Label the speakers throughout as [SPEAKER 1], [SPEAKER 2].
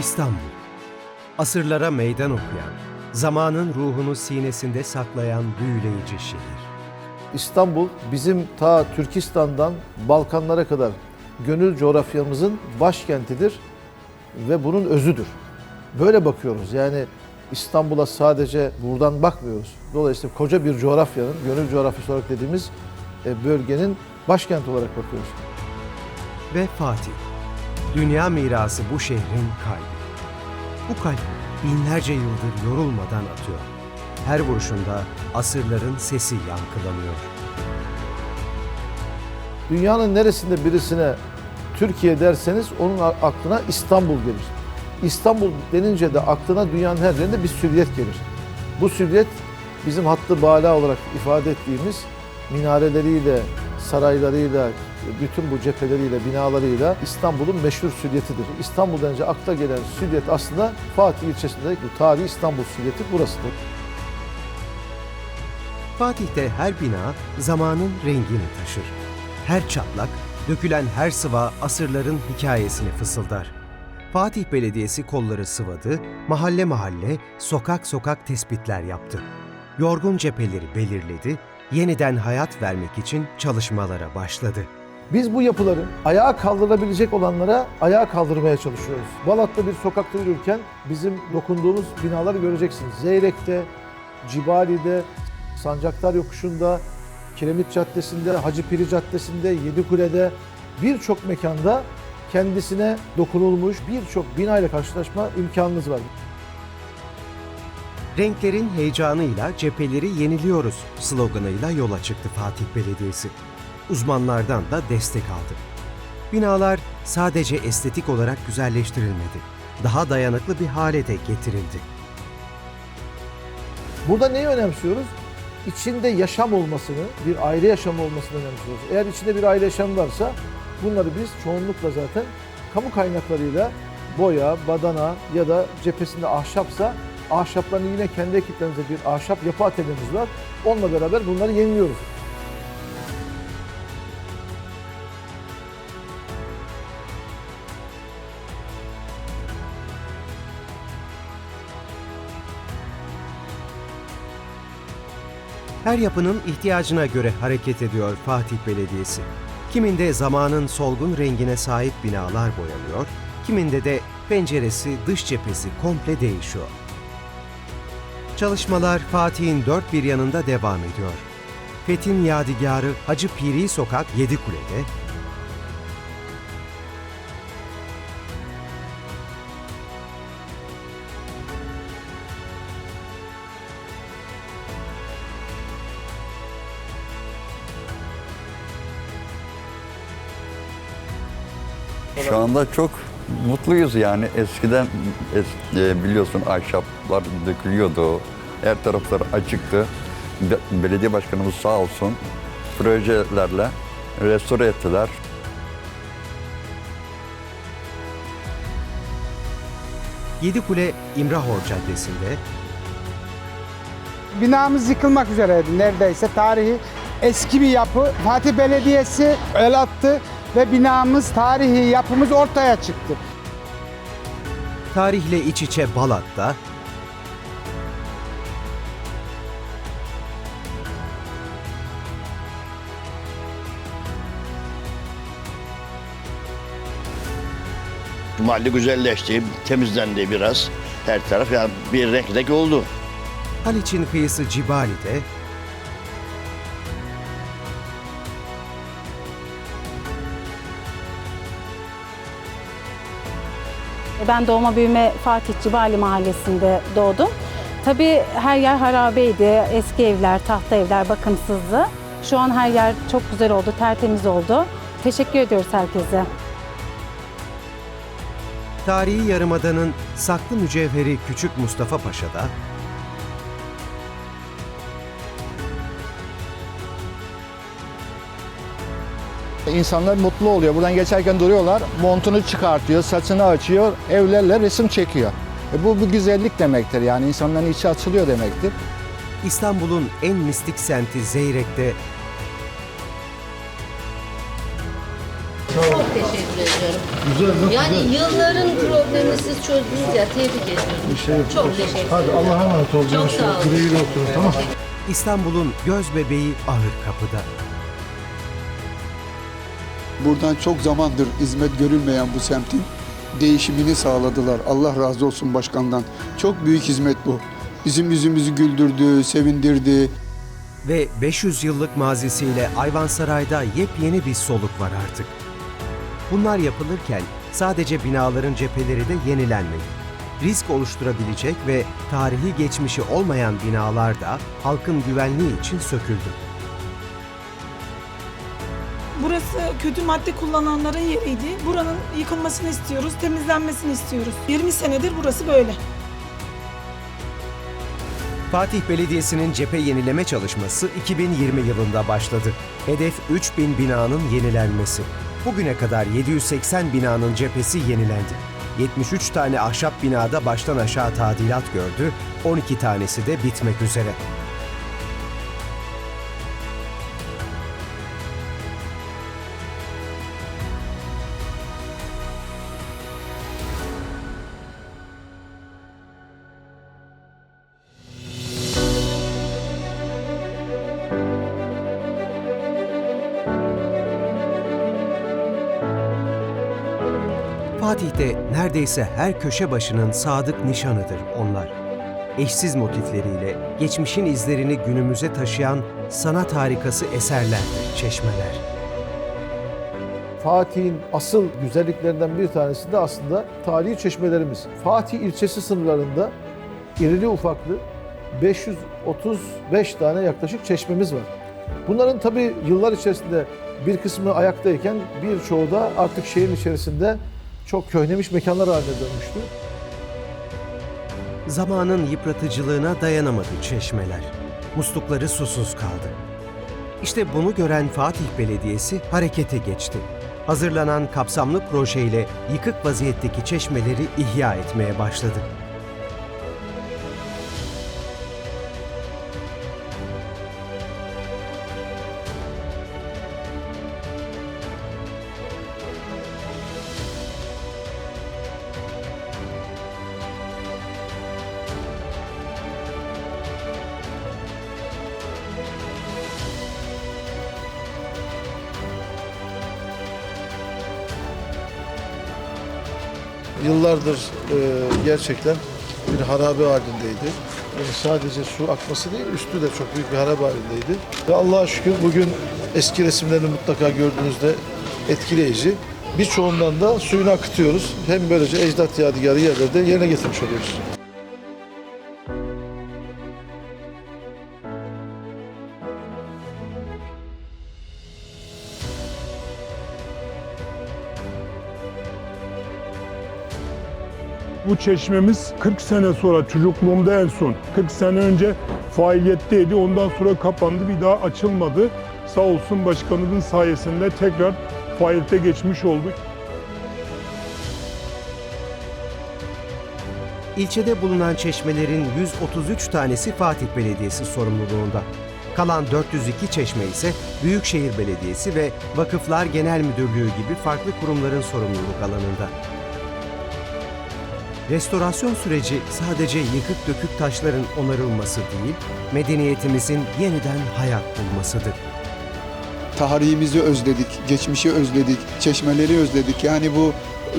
[SPEAKER 1] İstanbul. Asırlara meydan okuyan, zamanın ruhunu sinesinde saklayan büyüleyici şehir.
[SPEAKER 2] İstanbul bizim ta Türkistan'dan Balkanlara kadar gönül coğrafyamızın başkentidir ve bunun özüdür. Böyle bakıyoruz yani İstanbul'a sadece buradan bakmıyoruz. Dolayısıyla koca bir coğrafyanın, gönül coğrafyası olarak dediğimiz e, bölgenin başkenti olarak bakıyoruz.
[SPEAKER 1] Ve Fatih. Dünya mirası bu şehrin kalbi. Bu kalp binlerce yıldır yorulmadan atıyor. Her vuruşunda asırların sesi yankılanıyor.
[SPEAKER 2] Dünyanın neresinde birisine Türkiye derseniz onun aklına İstanbul gelir. İstanbul denince de aklına dünyanın her yerinde bir silüet gelir. Bu silüet bizim hattı bala olarak ifade ettiğimiz minareleriyle, saraylarıyla, bütün bu cepheleriyle, binalarıyla İstanbul'un meşhur silüetidir. İstanbul denince akla gelen silüet aslında Fatih ilçesinde bu tarihi İstanbul silüeti burasıdır.
[SPEAKER 1] Fatih'te her bina zamanın rengini taşır. Her çatlak, dökülen her sıva asırların hikayesini fısıldar. Fatih Belediyesi kolları sıvadı, mahalle mahalle, sokak sokak tespitler yaptı. Yorgun cepheleri belirledi, yeniden hayat vermek için çalışmalara başladı.
[SPEAKER 2] Biz bu yapıları ayağa kaldırılabilecek olanlara ayağa kaldırmaya çalışıyoruz. Balat'ta bir sokakta yürürken bizim dokunduğumuz binaları göreceksiniz. Zeyrek'te, Cibali'de, Sancaktar Yokuşu'nda, Kiremit Caddesi'nde, Hacı Piri Caddesi'nde, Yedikule'de birçok mekanda kendisine dokunulmuş birçok bina ile karşılaşma imkanınız var.
[SPEAKER 1] Renklerin heyecanıyla cepheleri yeniliyoruz sloganıyla yola çıktı Fatih Belediyesi. Uzmanlardan da destek aldı. Binalar sadece estetik olarak güzelleştirilmedi. Daha dayanıklı bir hale de getirildi.
[SPEAKER 2] Burada neyi önemsiyoruz? İçinde yaşam olmasını, bir aile yaşamı olmasını önemsiyoruz. Eğer içinde bir aile yaşamı varsa bunları biz çoğunlukla zaten kamu kaynaklarıyla boya, badana ya da cephesinde ahşapsa ahşapların yine kendi ekiplerimize bir ahşap yapı atölyemiz var. Onunla beraber bunları yeniliyoruz.
[SPEAKER 1] Her yapının ihtiyacına göre hareket ediyor Fatih Belediyesi. Kiminde zamanın solgun rengine sahip binalar boyanıyor, kiminde de penceresi, dış cephesi komple değişiyor. Çalışmalar Fatih'in dört bir yanında devam ediyor. Fethin Yadigarı Hacı Piri Sokak Yedikule'de,
[SPEAKER 3] anda çok mutluyuz yani. Eskiden es- e, biliyorsun ahşaplar dökülüyordu. Her taraflar açıktı. Be- Belediye başkanımız sağ olsun projelerle restore ettiler.
[SPEAKER 1] Yedikule İmrahor Caddesi'nde,
[SPEAKER 4] Binamız yıkılmak üzereydi neredeyse. Tarihi eski bir yapı. Fatih Belediyesi el attı ve binamız, tarihi yapımız ortaya çıktı.
[SPEAKER 1] tarihle iç içe Balat'ta,
[SPEAKER 5] Mahalle güzelleşti, temizlendi biraz. Her taraf yani bir renklik oldu.
[SPEAKER 1] Haliç'in kıyısı Cibali'de,
[SPEAKER 6] Ben doğma büyüme Fatih Cibali Mahallesi'nde doğdum. Tabii her yer harabeydi. Eski evler, tahta evler bakımsızdı. Şu an her yer çok güzel oldu, tertemiz oldu. Teşekkür ediyoruz herkese.
[SPEAKER 1] tarihi yarımadanın saklı mücevheri Küçük Mustafa Paşa'da,
[SPEAKER 7] İnsanlar mutlu oluyor. Buradan geçerken duruyorlar. Montunu çıkartıyor, saçını açıyor, evlerle resim çekiyor. E bu bir güzellik demektir. Yani insanların içi açılıyor demektir.
[SPEAKER 1] İstanbul'un en mistik semti Zeyrek'te
[SPEAKER 8] teşekkür ediyorum. yani yılların problemini siz çözdünüz ya tebrik ediyorum. Çok teşekkür ederim.
[SPEAKER 2] Hadi Allah'a emanet ol.
[SPEAKER 8] Çok sağ olun.
[SPEAKER 2] Güle güle oturun tamam
[SPEAKER 1] İstanbul'un göz bebeği ahır kapıda.
[SPEAKER 9] Buradan çok zamandır hizmet görülmeyen bu semtin değişimini sağladılar. Allah razı olsun başkandan. Çok büyük hizmet bu. Bizim yüzümüzü güldürdü, sevindirdi.
[SPEAKER 1] Ve 500 yıllık mazisiyle Ayvansaray'da yepyeni bir soluk var artık. Bunlar yapılırken sadece binaların cepheleri de yenilenmedi. Risk oluşturabilecek ve tarihi geçmişi olmayan binalar da halkın güvenliği için söküldü.
[SPEAKER 10] Burası kötü madde kullananların yeriydi. Buranın yıkılmasını istiyoruz, temizlenmesini istiyoruz. 20 senedir burası böyle.
[SPEAKER 1] Fatih Belediyesi'nin cephe yenileme çalışması 2020 yılında başladı. Hedef 3000 binanın yenilenmesi. Bugüne kadar 780 binanın cephesi yenilendi. 73 tane ahşap binada baştan aşağı tadilat gördü, 12 tanesi de bitmek üzere. Fatih'te neredeyse her köşe başının sadık nişanıdır onlar. Eşsiz motifleriyle geçmişin izlerini günümüze taşıyan sanat harikası eserlerdir çeşmeler.
[SPEAKER 2] Fatih'in asıl güzelliklerinden bir tanesi de aslında tarihi çeşmelerimiz. Fatih ilçesi sınırlarında irili ufaklı 535 tane yaklaşık çeşmemiz var. Bunların tabii yıllar içerisinde bir kısmı ayaktayken birçoğu da artık şehrin içerisinde çok köhnemiş mekanlar haline dönmüştü.
[SPEAKER 1] Zamanın yıpratıcılığına dayanamadı çeşmeler. Muslukları susuz kaldı. İşte bunu gören Fatih Belediyesi harekete geçti. Hazırlanan kapsamlı projeyle yıkık vaziyetteki çeşmeleri ihya etmeye başladı.
[SPEAKER 2] Yıllardır e, gerçekten bir harabe halindeydi. Yani sadece su akması değil, üstü de çok büyük bir harabe halindeydi. Ve Allah'a şükür bugün eski resimlerini mutlaka gördüğünüzde etkileyici. Birçoğundan da suyunu akıtıyoruz. Hem böylece ecdat yadigarı yerlerde yerine getirmiş oluyoruz.
[SPEAKER 11] Bu çeşmemiz 40 sene sonra çocukluğumda en son 40 sene önce faaliyetteydi. Ondan sonra kapandı. Bir daha açılmadı. Sağ olsun başkanımızın sayesinde tekrar faaliyete geçmiş olduk.
[SPEAKER 1] İlçede bulunan çeşmelerin 133 tanesi Fatih Belediyesi sorumluluğunda. Kalan 402 çeşme ise Büyükşehir Belediyesi ve Vakıflar Genel Müdürlüğü gibi farklı kurumların sorumluluk alanında. Restorasyon süreci sadece yıkık dökük taşların onarılması değil, medeniyetimizin yeniden hayat bulmasıdır.
[SPEAKER 9] Tarihimizi özledik, geçmişi özledik, çeşmeleri özledik. Yani bu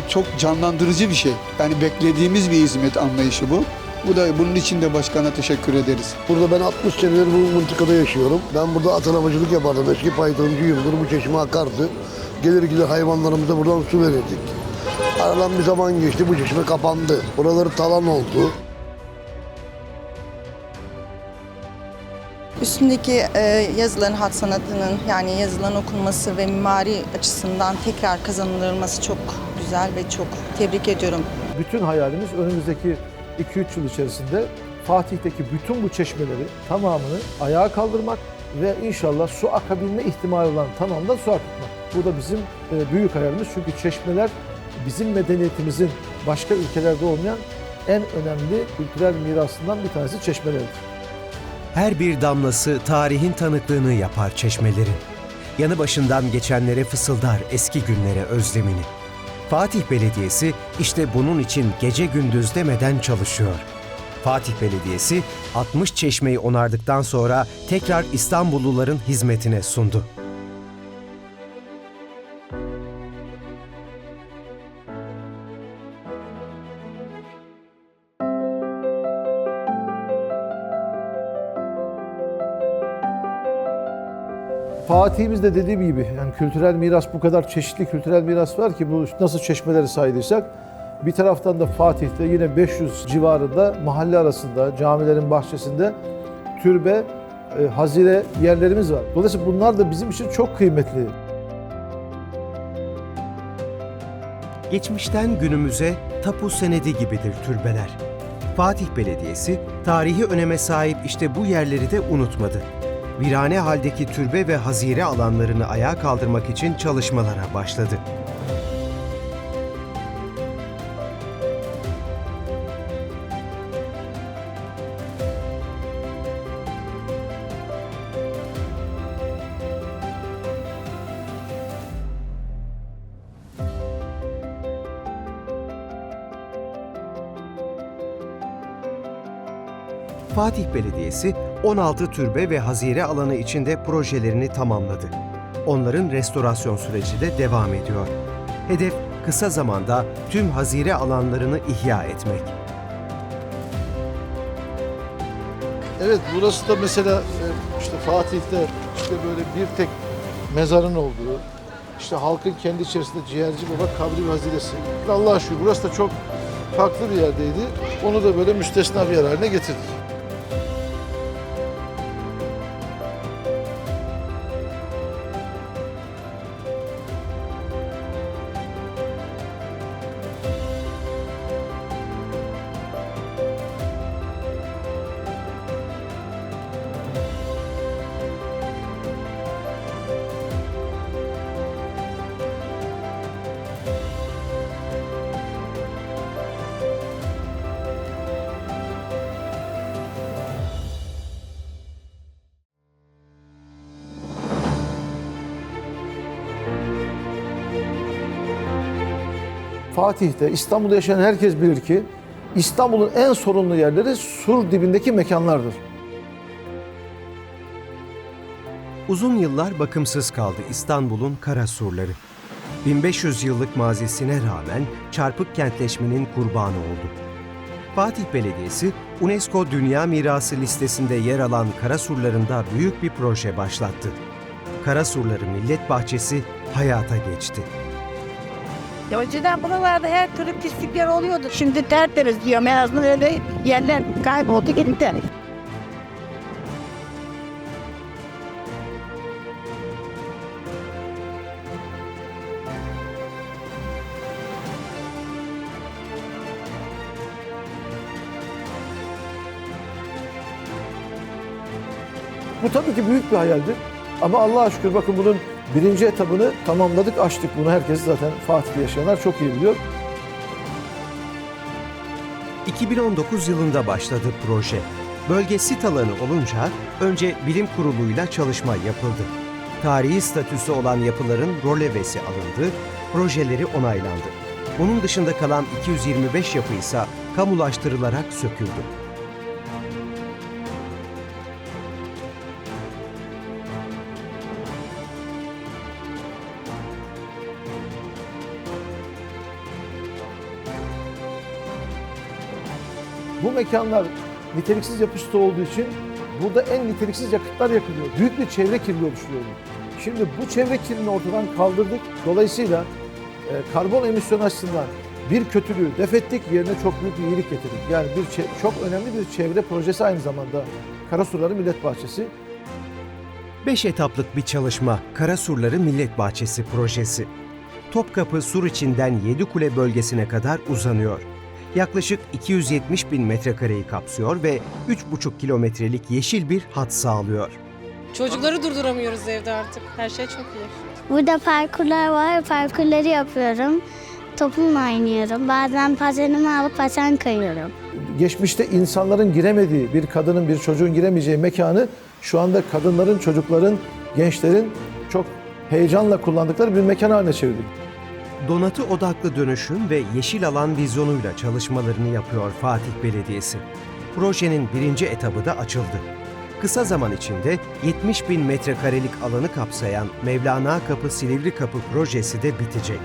[SPEAKER 9] çok canlandırıcı bir şey. Yani beklediğimiz bir hizmet anlayışı bu. Bu da bunun için de başkana teşekkür ederiz.
[SPEAKER 12] Burada ben 60 senedir bu mıntıkada yaşıyorum. Ben burada at arabacılık yapardım. Eski faytoncuyumdur. Bu çeşme akardı. Gelir gider hayvanlarımıza buradan su verirdik. Aradan bir zaman geçti. Bu çeşme kapandı. Buraları talan oldu.
[SPEAKER 8] Üstündeki e, yazıların hat sanatının yani yazılan okunması ve mimari açısından tekrar kazanılması çok güzel ve çok tebrik ediyorum.
[SPEAKER 2] Bütün hayalimiz önümüzdeki 2-3 yıl içerisinde Fatih'teki bütün bu çeşmeleri tamamını ayağa kaldırmak ve inşallah su akabilme ihtimali olan tamamından su akıtmak. Bu da bizim e, büyük hayalimiz çünkü çeşmeler bizim medeniyetimizin başka ülkelerde olmayan en önemli kültürel mirasından bir tanesi çeşmelerdir.
[SPEAKER 1] Her bir damlası tarihin tanıklığını yapar çeşmelerin. yanı başından geçenlere fısıldar eski günlere özlemini. Fatih Belediyesi işte bunun için gece gündüz demeden çalışıyor. Fatih Belediyesi 60 çeşmeyi onardıktan sonra tekrar İstanbulluların hizmetine sundu.
[SPEAKER 2] Fatih'imiz de dediğim gibi yani kültürel miras bu kadar çeşitli kültürel miras var ki bu nasıl çeşmeleri saydıysak bir taraftan da Fatih'te yine 500 civarında mahalle arasında camilerin bahçesinde türbe, e, hazire yerlerimiz var. Dolayısıyla bunlar da bizim için çok kıymetli.
[SPEAKER 1] Geçmişten günümüze tapu senedi gibidir türbeler. Fatih Belediyesi tarihi öneme sahip işte bu yerleri de unutmadı. Virane haldeki türbe ve hazire alanlarını ayağa kaldırmak için çalışmalara başladı. Fatih Belediyesi 16 türbe ve hazire alanı içinde projelerini tamamladı. Onların restorasyon süreci de devam ediyor. Hedef kısa zamanda tüm hazire alanlarını ihya etmek.
[SPEAKER 2] Evet burası da mesela e, işte Fatih'te işte böyle bir tek mezarın olduğu, işte halkın kendi içerisinde ciğerci baba kabri haziresi. Allah'a şükür burası da çok farklı bir yerdeydi. Onu da böyle müstesna bir yer haline getirdik. Fatih'te, İstanbul'da yaşayan herkes bilir ki İstanbul'un en sorunlu yerleri sur dibindeki mekanlardır.
[SPEAKER 1] Uzun yıllar bakımsız kaldı İstanbul'un kara surları. 1500 yıllık mazisine rağmen çarpık kentleşmenin kurbanı oldu. Fatih Belediyesi, UNESCO Dünya Mirası listesinde yer alan kara surlarında büyük bir proje başlattı. Kara Surları Millet Bahçesi hayata geçti.
[SPEAKER 13] Ya önceden buralarda her türlü pislikler oluyordu. Şimdi tertemiz diyorum. En azından öyle yerler kayboldu gitti.
[SPEAKER 2] Bu tabii ki büyük bir hayaldir. Ama Allah'a şükür bakın bunun birinci etabını tamamladık, açtık. Bunu herkes zaten Fatih'te yaşayanlar çok iyi biliyor.
[SPEAKER 1] 2019 yılında başladı proje. Bölge sit alanı olunca önce bilim kuruluyla çalışma yapıldı. Tarihi statüsü olan yapıların rolevesi alındı, projeleri onaylandı. Bunun dışında kalan 225 yapı ise kamulaştırılarak söküldü.
[SPEAKER 2] Bu mekanlar niteliksiz yapısı olduğu için burada en niteliksiz yakıtlar yakılıyor. Büyük bir çevre kirliliği oluşturuyor. bu. Şimdi bu çevre kirliliğini ortadan kaldırdık. Dolayısıyla e, karbon emisyonu açısından bir kötülüğü def ettik, yerine çok büyük bir iyilik getirdik. Yani bir çok önemli bir çevre projesi aynı zamanda. Karasuları Millet Bahçesi.
[SPEAKER 1] 5 etaplık bir çalışma Karasurları Millet Bahçesi projesi. Topkapı sur içinden Yedikule bölgesine kadar uzanıyor. Yaklaşık 270 bin metrekareyi kapsıyor ve 3,5 kilometrelik yeşil bir hat sağlıyor.
[SPEAKER 14] Çocukları durduramıyoruz evde artık. Her şey çok iyi.
[SPEAKER 15] Burada parkurlar var. Parkurları yapıyorum. Topumla oynuyorum. Bazen patenimi alıp paten kayıyorum.
[SPEAKER 2] Geçmişte insanların giremediği, bir kadının, bir çocuğun giremeyeceği mekanı şu anda kadınların, çocukların, gençlerin çok heyecanla kullandıkları bir mekan haline çevirdik.
[SPEAKER 1] Donatı odaklı dönüşüm ve yeşil alan vizyonuyla çalışmalarını yapıyor Fatih Belediyesi. Projenin birinci etabı da açıldı. Kısa zaman içinde 70 bin metrekarelik alanı kapsayan Mevlana Kapı Silivri Kapı projesi de bitecek.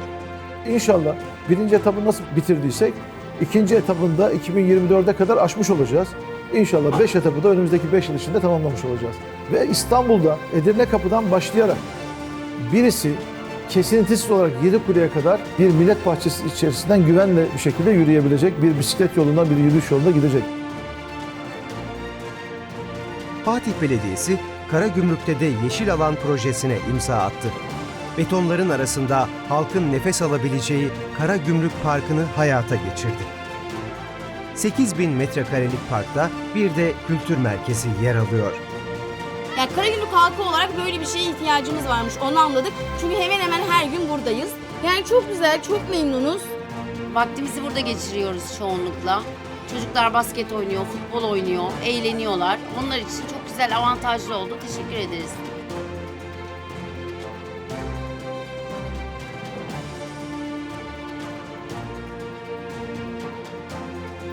[SPEAKER 2] İnşallah birinci etabı nasıl bitirdiysek ikinci etabında 2024'e kadar aşmış olacağız. İnşallah 5 etabı da önümüzdeki 5 yıl içinde tamamlamış olacağız. Ve İstanbul'da Edirne Kapı'dan başlayarak birisi kesintisiz olarak Yedikule'ye kadar bir millet bahçesi içerisinden güvenle bir şekilde yürüyebilecek, bir bisiklet yolundan bir yürüyüş yolunda gidecek.
[SPEAKER 1] Fatih Belediyesi Karagümrük'te de yeşil alan projesine imza attı. Betonların arasında halkın nefes alabileceği Karagümrük Parkı'nı hayata geçirdi. 8 bin metrekarelik parkta bir de kültür merkezi yer alıyor.
[SPEAKER 16] Yani Karagümrük halkı olarak böyle bir şeye ihtiyacımız varmış. Onu anladık. Çünkü hemen hemen her gün buradayız. Yani çok güzel, çok memnunuz.
[SPEAKER 17] Vaktimizi burada geçiriyoruz çoğunlukla. Çocuklar basket oynuyor, futbol oynuyor, eğleniyorlar. Onlar için çok güzel, avantajlı oldu. Teşekkür ederiz.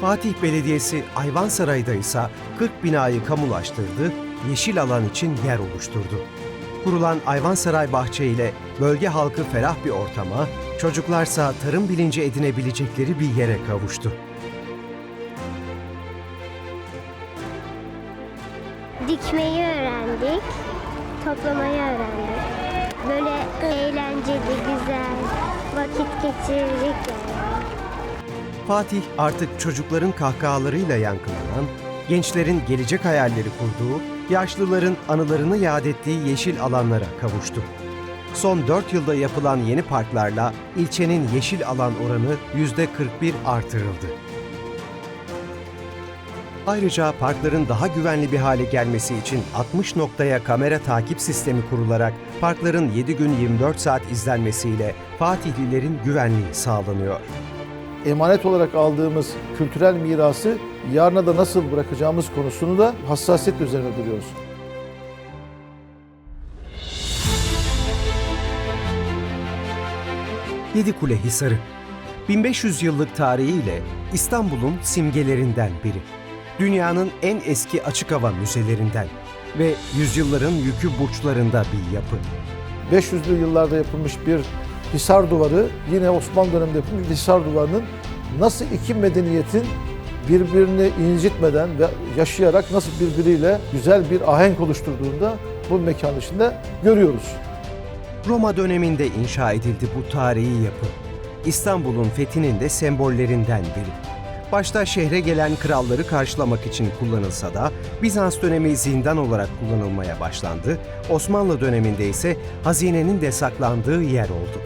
[SPEAKER 1] Fatih Belediyesi Ayvansaray'da ise 40 binayı kamulaştırdı, yeşil alan için yer oluşturdu. Kurulan Ayvansaray Bahçe ile bölge halkı ferah bir ortama, çocuklarsa tarım bilinci edinebilecekleri bir yere kavuştu.
[SPEAKER 15] Dikmeyi öğrendik, toplamayı öğrendik. Böyle eğlenceli, güzel vakit geçirdik yani.
[SPEAKER 1] Fatih artık çocukların kahkahalarıyla yankılanan, gençlerin gelecek hayalleri kurduğu, yaşlıların anılarını yad ettiği yeşil alanlara kavuştu. Son 4 yılda yapılan yeni parklarla ilçenin yeşil alan oranı %41 artırıldı. Ayrıca parkların daha güvenli bir hale gelmesi için 60 noktaya kamera takip sistemi kurularak parkların 7 gün 24 saat izlenmesiyle Fatihlilerin güvenliği sağlanıyor.
[SPEAKER 2] Emanet olarak aldığımız kültürel mirası yarına da nasıl bırakacağımız konusunu da hassasiyet üzerine duruyoruz.
[SPEAKER 1] Yedikule Hisarı 1500 yıllık tarihiyle İstanbul'un simgelerinden biri. Dünyanın en eski açık hava müzelerinden ve yüzyılların yükü burçlarında bir yapı.
[SPEAKER 2] 500'lü yıllarda yapılmış bir Hisar duvarı, yine Osmanlı döneminde yapılmış Hisar duvarının nasıl iki medeniyetin birbirini incitmeden ve yaşayarak nasıl birbiriyle güzel bir ahenk oluşturduğunda bu mekan içinde görüyoruz.
[SPEAKER 1] Roma döneminde inşa edildi bu tarihi yapı. İstanbul'un fethinin de sembollerinden biri. Başta şehre gelen kralları karşılamak için kullanılsa da Bizans dönemi zindan olarak kullanılmaya başlandı. Osmanlı döneminde ise hazinenin de saklandığı yer oldu.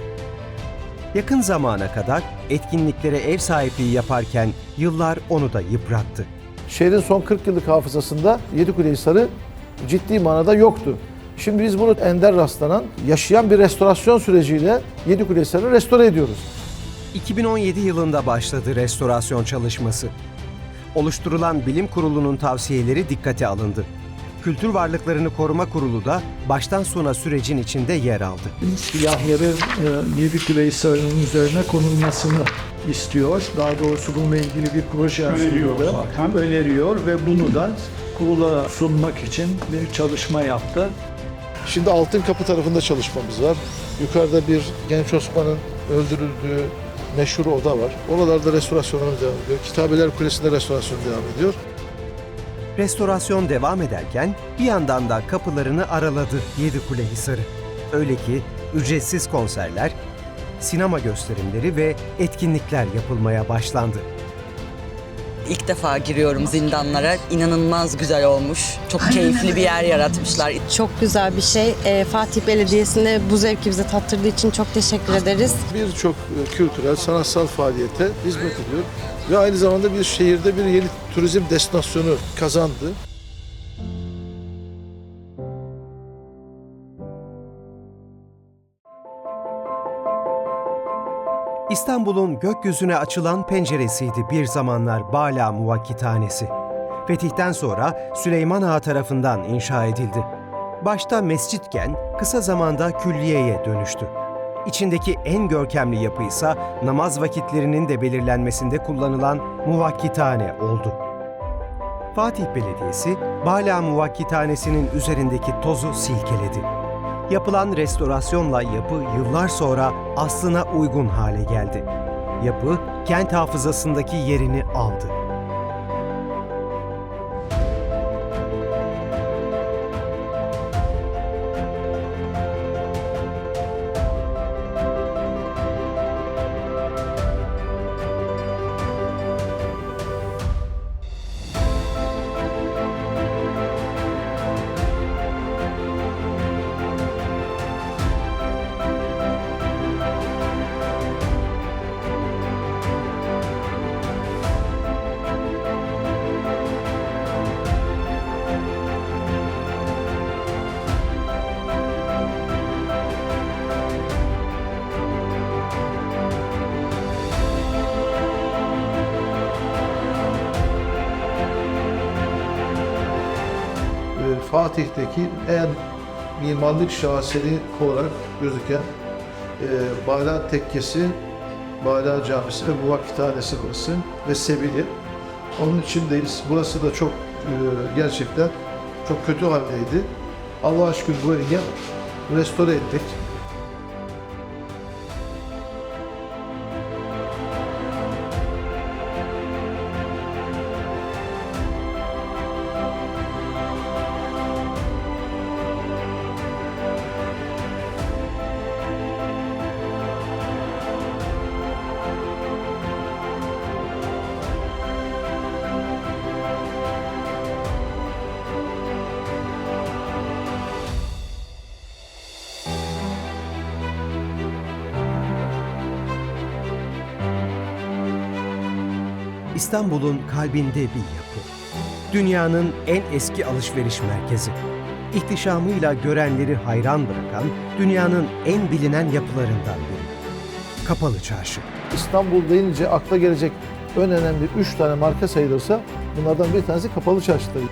[SPEAKER 1] Yakın zamana kadar etkinliklere ev sahipliği yaparken yıllar onu da yıprattı.
[SPEAKER 2] Şehrin son 40 yıllık hafızasında Yedikule Hisarı ciddi manada yoktu. Şimdi biz bunu ender rastlanan, yaşayan bir restorasyon süreciyle Yedikule Hisarı'nı restore ediyoruz.
[SPEAKER 1] 2017 yılında başladı restorasyon çalışması. Oluşturulan bilim kurulunun tavsiyeleri dikkate alındı. Kültür Varlıklarını Koruma Kurulu da baştan sona sürecin içinde yer aldı.
[SPEAKER 18] silahların e, Yedikule Hisarı'nın üzerine konulmasını istiyor. Daha doğrusu bununla ilgili bir proje
[SPEAKER 11] Öneriyor zaten.
[SPEAKER 18] Öneriyor ve bunu da kurula sunmak için bir çalışma yaptı.
[SPEAKER 2] Şimdi Altın Kapı tarafında çalışmamız var. Yukarıda bir Genç Osman'ın öldürüldüğü meşhur oda var. Oralarda restorasyonlarımız devam ediyor. Kitabeler Kulesi'nde restorasyon devam ediyor.
[SPEAKER 1] Restorasyon devam ederken bir yandan da kapılarını araladı Yedikule Hisarı. Öyle ki ücretsiz konserler, sinema gösterimleri ve etkinlikler yapılmaya başlandı.
[SPEAKER 19] İlk defa giriyorum zindanlara. İnanılmaz güzel olmuş. Çok keyifli bir yer yaratmışlar.
[SPEAKER 14] Çok güzel bir şey. Ee, Fatih Belediyesi'nde bu zevki bize tattırdığı için çok teşekkür ederiz.
[SPEAKER 2] Birçok e, kültürel, sanatsal faaliyete hizmet ediyor. Ve aynı zamanda bir şehirde bir yeni turizm destinasyonu kazandı.
[SPEAKER 1] İstanbul'un gökyüzüne açılan penceresiydi bir zamanlar Bala Muvakkithanesi. Fetihten sonra Süleyman Ağa tarafından inşa edildi. Başta mescitken kısa zamanda külliyeye dönüştü. İçindeki en görkemli yapı ise namaz vakitlerinin de belirlenmesinde kullanılan muvakkitane oldu. Fatih Belediyesi, Bala Muvakkithanesi'nin üzerindeki tozu silkeledi. Yapılan restorasyonla yapı yıllar sonra aslına uygun hale geldi. Yapı, kent hafızasındaki yerini aldı.
[SPEAKER 2] Fatih'teki en mimarlık şaheseri olarak gözüken e, Bala Tekkesi, Bala Camisi ve Muvakkithanesi burası ve Sebili. Onun içindeyiz. Burası da çok e, gerçekten çok kötü haldeydi. Allah'a şükür burayı restore ettik.
[SPEAKER 1] İstanbul'un kalbinde bir yapı. Dünyanın en eski alışveriş merkezi. İhtişamıyla görenleri hayran bırakan dünyanın en bilinen yapılarından biri. Kapalı Çarşı.
[SPEAKER 2] İstanbul deyince akla gelecek en önemli üç tane marka sayılırsa bunlardan bir tanesi Kapalı Çarşı'dır.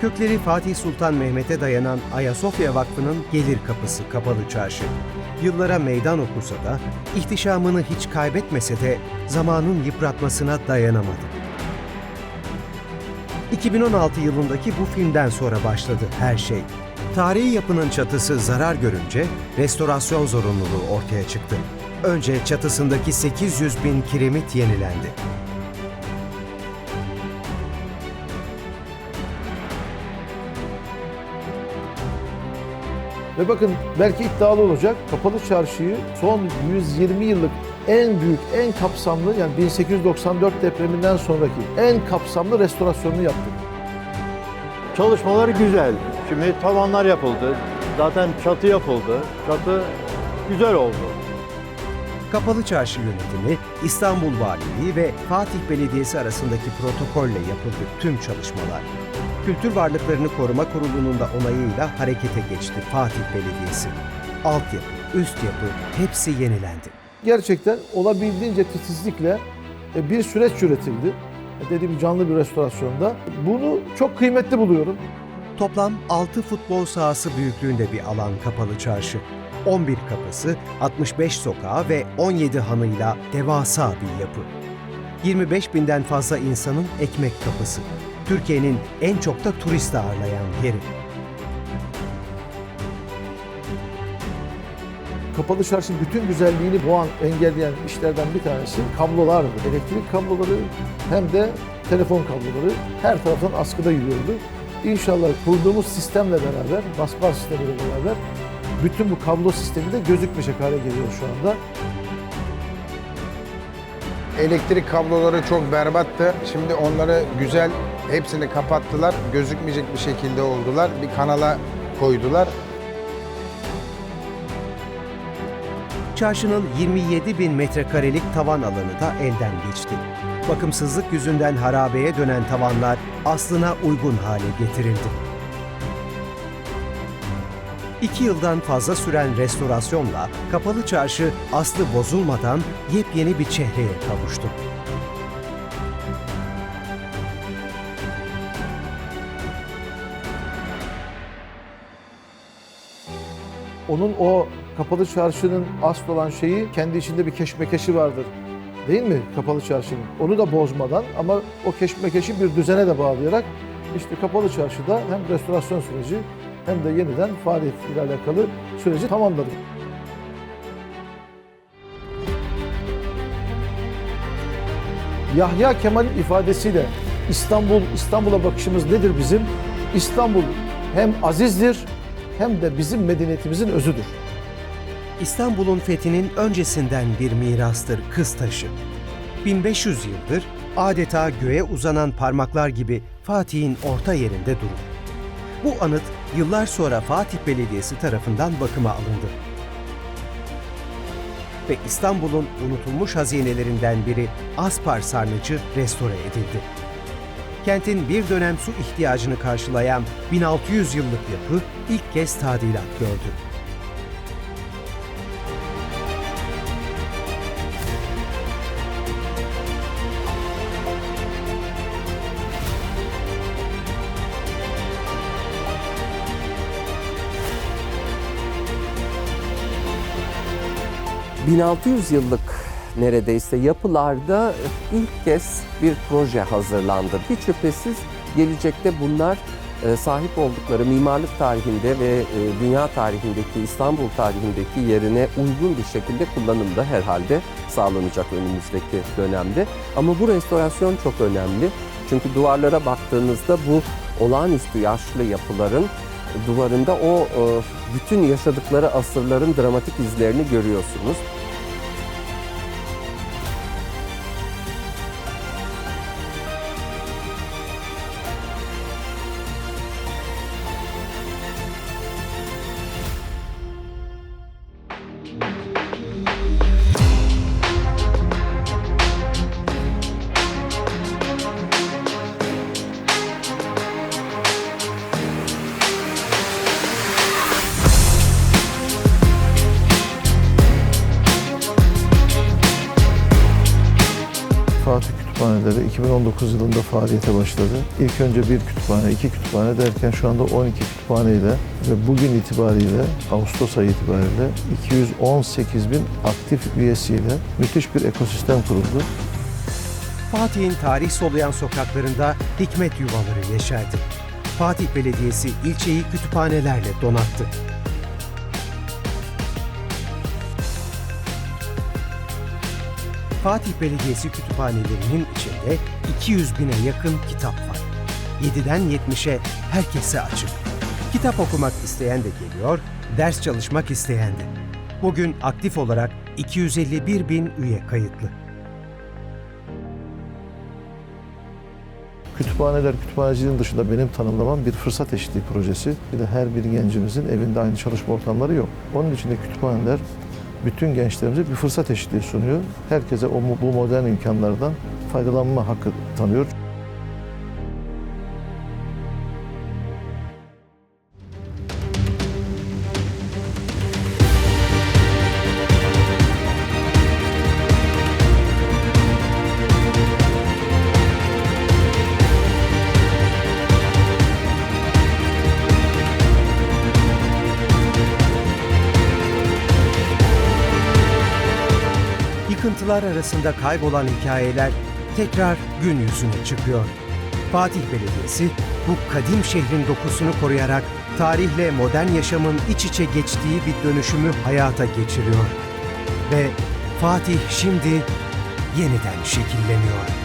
[SPEAKER 1] Kökleri Fatih Sultan Mehmet'e dayanan Ayasofya Vakfı'nın gelir kapısı Kapalı Çarşı. Yıllara meydan okusa da, ihtişamını hiç kaybetmese de zamanın yıpratmasına dayanamadı. 2016 yılındaki bu filmden sonra başladı her şey. Tarihi yapının çatısı zarar görünce restorasyon zorunluluğu ortaya çıktı. Önce çatısındaki 800 bin kiremit yenilendi.
[SPEAKER 2] Ve bakın belki iddialı olacak Kapalı Çarşı'yı son 120 yıllık en büyük, en kapsamlı yani 1894 depreminden sonraki en kapsamlı restorasyonunu yaptık.
[SPEAKER 20] Çalışmalar güzel. Şimdi tavanlar yapıldı. Zaten çatı yapıldı. Çatı güzel oldu.
[SPEAKER 1] Kapalı Çarşı yönetimi, İstanbul Valiliği ve Fatih Belediyesi arasındaki protokolle yapıldı tüm çalışmalar. Kültür Varlıklarını Koruma Kurulu'nun da onayıyla harekete geçti Fatih Belediyesi. Altyapı, üst yapı hepsi yenilendi.
[SPEAKER 2] Gerçekten olabildiğince titizlikle e, bir süreç üretildi. E, Dediğim canlı bir restorasyonda. Bunu çok kıymetli buluyorum.
[SPEAKER 1] Toplam 6 futbol sahası büyüklüğünde bir alan Kapalı Çarşı. 11 kapısı, 65 sokağı ve 17 hanıyla devasa bir yapı. 25 binden fazla insanın ekmek kapısı. Türkiye'nin en çok da turist ağırlayan yeri.
[SPEAKER 2] Kapalı Çarşı'nın bütün güzelliğini boğan, engelleyen işlerden bir tanesi kablolardı. Elektrik kabloları hem de telefon kabloları her taraftan askıda yürüyordu. İnşallah kurduğumuz sistemle beraber, basbar sistemiyle beraber bütün bu kablo sistemi de gözükmeyecek hale geliyor şu anda.
[SPEAKER 21] Elektrik kabloları çok berbattı. Şimdi onları güzel hepsini kapattılar. Gözükmeyecek bir şekilde oldular. Bir kanala koydular.
[SPEAKER 1] Çarşının 27 bin metrekarelik tavan alanı da elden geçti. Bakımsızlık yüzünden harabeye dönen tavanlar aslına uygun hale getirildi. İki yıldan fazla süren restorasyonla Kapalı Çarşı aslı bozulmadan yepyeni bir çehreye kavuştu.
[SPEAKER 2] Onun o kapalı çarşının asıl olan şeyi kendi içinde bir keşmekeşi vardır. Değil mi kapalı çarşının? Onu da bozmadan ama o keşmekeşi bir düzene de bağlayarak işte kapalı çarşıda hem restorasyon süreci hem de yeniden faaliyet ile alakalı süreci tamamladık. Yahya Kemal'in ifadesiyle İstanbul, İstanbul'a bakışımız nedir bizim? İstanbul hem azizdir hem de bizim medeniyetimizin özüdür.
[SPEAKER 1] İstanbul'un fethinin öncesinden bir mirastır kız taşı. 1500 yıldır adeta göğe uzanan parmaklar gibi Fatih'in orta yerinde durur. Bu anıt yıllar sonra Fatih Belediyesi tarafından bakıma alındı. Ve İstanbul'un unutulmuş hazinelerinden biri Aspar Sarnıcı restore edildi. Kentin bir dönem su ihtiyacını karşılayan 1600 yıllık yapı ilk kez tadilat gördü.
[SPEAKER 22] 1600 yıllık neredeyse yapılarda ilk kez bir proje hazırlandı. Hiç şüphesiz gelecekte bunlar e, sahip oldukları mimarlık tarihinde ve e, dünya tarihindeki, İstanbul tarihindeki yerine uygun bir şekilde kullanımda herhalde sağlanacak önümüzdeki dönemde. Ama bu restorasyon çok önemli. Çünkü duvarlara baktığınızda bu olağanüstü yaşlı yapıların duvarında o e, bütün yaşadıkları asırların dramatik izlerini görüyorsunuz.
[SPEAKER 2] Kütüphaneleri 2019 yılında faaliyete başladı. İlk önce bir kütüphane, iki kütüphane derken şu anda 12 kütüphane ile ve bugün itibariyle, Ağustos ayı itibariyle 218 bin aktif üyesiyle müthiş bir ekosistem kuruldu.
[SPEAKER 1] Fatih'in tarih soluyan sokaklarında hikmet yuvaları yeşerdi. Fatih Belediyesi ilçeyi kütüphanelerle donattı. Fatih Belediyesi kütüphanelerinin içinde 200 bine yakın kitap var. 7'den 70'e herkese açık. Kitap okumak isteyen de geliyor, ders çalışmak isteyen de. Bugün aktif olarak 251 bin üye kayıtlı.
[SPEAKER 2] Kütüphaneler, kütüphaneciliğin dışında benim tanımlamam bir fırsat eşitliği projesi. Bir de her bir gencimizin evinde aynı çalışma ortamları yok. Onun için de kütüphaneler bütün gençlerimize bir fırsat eşitliği sunuyor. Herkese o, bu modern imkanlardan faydalanma hakkı tanıyor.
[SPEAKER 1] Arasında kaybolan hikayeler tekrar gün yüzüne çıkıyor. Fatih Belediyesi bu kadim şehrin dokusunu koruyarak tarihle modern yaşamın iç içe geçtiği bir dönüşümü hayata geçiriyor. Ve Fatih şimdi yeniden şekilleniyor.